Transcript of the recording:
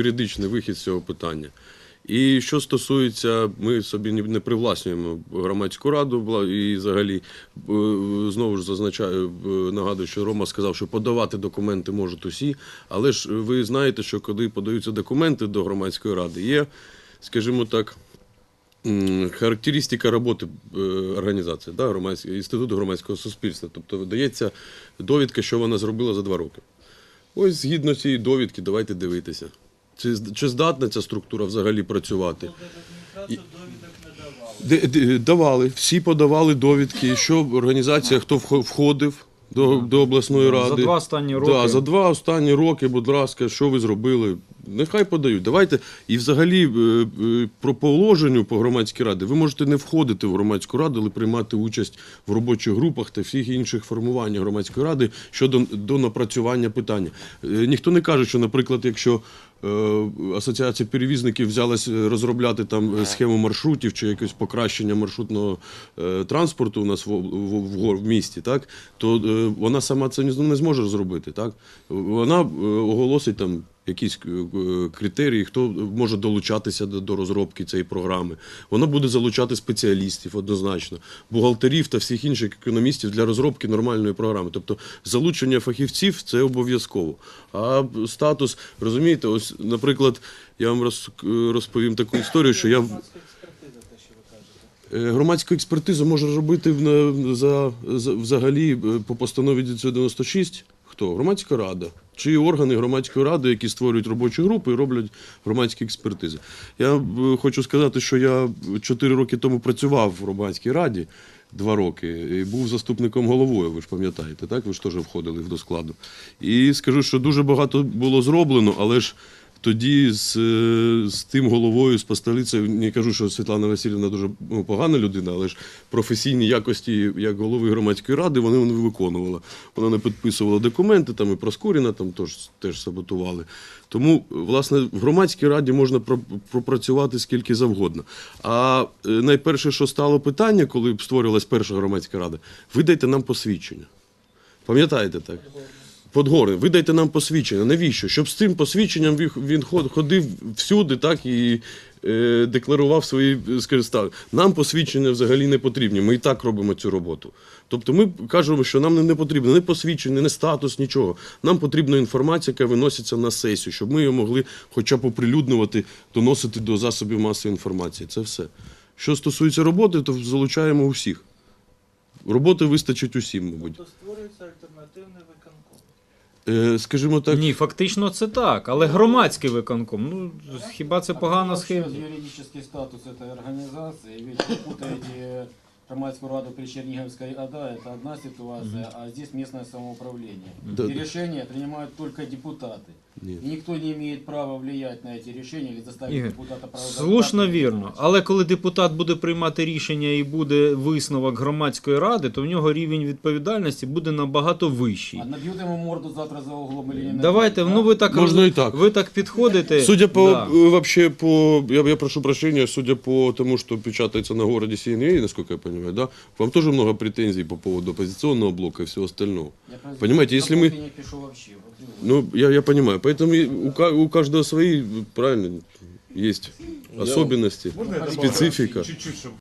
юридичний вихід з цього питання. І що стосується, ми собі не- привласнюємо громадську раду і взагалі е, знову ж зазначаю, е, нагадую, що Рома сказав, що подавати документи можуть усі, але ж ви знаєте, що коли подаються документи до громадської ради, є, скажімо так, характеристика роботи е, організації, да, інституту громадського суспільства. Тобто видається довідка, що вона зробила за два роки. Ось згідно цієї довідки, давайте дивитися. Чи, чи здатна ця структура взагалі працювати? Де- Давали, всі подавали довідки, що організація, хто вхо- входив до, до обласної ради. За два останні роки. Да, за два останні роки, будь ласка, що ви зробили? Нехай подають. Давайте. І взагалі е, е, про положенню по громадській раді ви можете не входити в громадську раду, але приймати участь в робочих групах та всіх інших формуваннях громадської ради щодо до напрацювання питання. Е, Ніхто не каже, що, наприклад, якщо асоціація перевізників взялась розробляти там схему маршрутів чи якесь покращення маршрутного транспорту у нас в, в, в, місті, так то вона сама це не, зможе зробити. Так вона оголосить там. Якісь е, е, критерії, хто може долучатися до, розробки цієї програми. Вона буде залучати спеціалістів однозначно, бухгалтерів та всіх інших економістів для розробки нормальної програми. Тобто залучення фахівців це обов'язково. А статус, розумієте, ось, наприклад, я вам роз, розповім таку історію, що я Е, Громадську експертизу може робити за, за, взагалі е, по постанові 996 хто? Громадська рада. Чи органи громадської ради, які створюють робочі групи і роблять громадські експертизи. Я е, хочу сказати, що я 4 роки тому працював в громадській раді. Два роки і був заступником головою, ви ж пам'ятаєте, так? Ви ж теж входили до складу. І скажу, що дуже багато було зроблено, але ж тоді з, е, з тим головою, з постолицею, не кажу, що Світлана Васильівна дуже ну, погана людина, але ж професійні якості як голови громадської ради вони не виконувала. Вона не підписувала документи, там і Проскуріна там теж, теж саботували. Тому, власне, в громадській раді можна пропрацювати скільки завгодно. А е, найперше, що стало питання, коли створилась перша громадська рада, видайте нам посвідчення. Пам'ятаєте так? Подгори, видайте нам посвідчення. Навіщо? Щоб з цим посвідченням він- він ход- ходив всюди, так і е, декларував свої е, ставки. Нам посвідчення взагалі не потрібні. Ми і так робимо цю роботу. Тобто ми кажемо, що нам не- не потрібно ні посвідчення, ні статус, нічого. Нам потрібна інформація, яка виноситься на сесію, щоб ми її могли хоча б оприлюднювати, доносити до засобів масової інформації. Це все. Що стосується роботи, то залучаємо усіх. Роботи вистачить усім, мабуть. То створюється альтернативний виконком. Е, Скажімо так, Ні, фактично це так, але громадський виконком. Ну хіба це погана А схема? вообще юридический статус этой организации, ведь вы путаете громадскую раду при Черниговской ОДА, это одна ситуация, а здесь местное самоуправление. Да, И да. решения принимают только депутаты. Ні. И никто не имеет права влиять на эти решения или заставить Ігор, депутата права Слушно вірно. Але коли депутат буде приймати рішення і буде висновок громадської ради, то в нього рівень відповідальності буде набагато вищий. А набьют ему морду завтра за углом или не набьют, Давайте, да? ну ви так Можна роз- і так. ви так підходите. Судя по Да. э, вообще по я, я прошу прощения, судя по тому, что печатается на городе CNA, насколько я понимаю, да, вам тоже много претензий по поводу оппозиционного блока и всего остального. Я про- Понимаете, если за мы- полки не пишу вообще. вот и вот. Ну, я, я понимаю. Поэтому у, каждого свои, правильно, есть особенности, специфика.